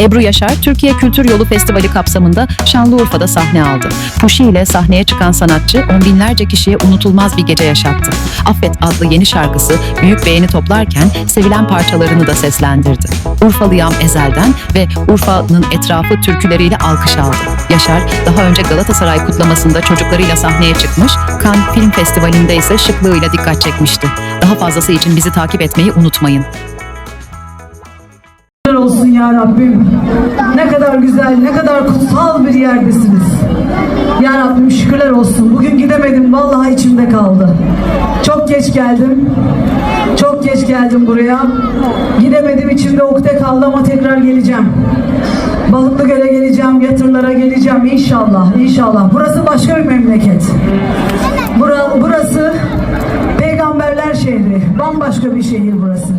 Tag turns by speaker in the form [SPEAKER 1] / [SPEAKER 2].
[SPEAKER 1] Ebru Yaşar, Türkiye Kültür Yolu Festivali kapsamında Şanlıurfa'da sahne aldı. Puşi ile sahneye çıkan sanatçı on binlerce kişiye unutulmaz bir gece yaşattı. Affet adlı yeni şarkısı büyük beğeni toplarken sevilen parçalarını da seslendirdi. Urfalıyam Ezel'den ve Urfa'nın etrafı türküleriyle alkış aldı. Yaşar daha önce Galatasaray kutlamasında çocuklarıyla sahneye çıkmış, Cannes Film Festivali'nde ise şıklığıyla dikkat çekmişti. Daha fazlası için bizi takip etmeyi unutmayın.
[SPEAKER 2] Olsun ya Rabbim. Ne kadar güzel, ne kadar kutsal bir yerdesiniz. Ya Rabbim şükürler olsun. Bugün gidemedim, vallahi içimde kaldı. Çok geç geldim. Çok geç geldim buraya. Gidemedim, içimde ukde kaldı ama tekrar geleceğim. Balıklıgöl'e geleceğim, Yatırlar'a geleceğim inşallah, inşallah. Burası başka bir memleket. Bura, burası peygamberler şehri. Bambaşka bir şehir burası.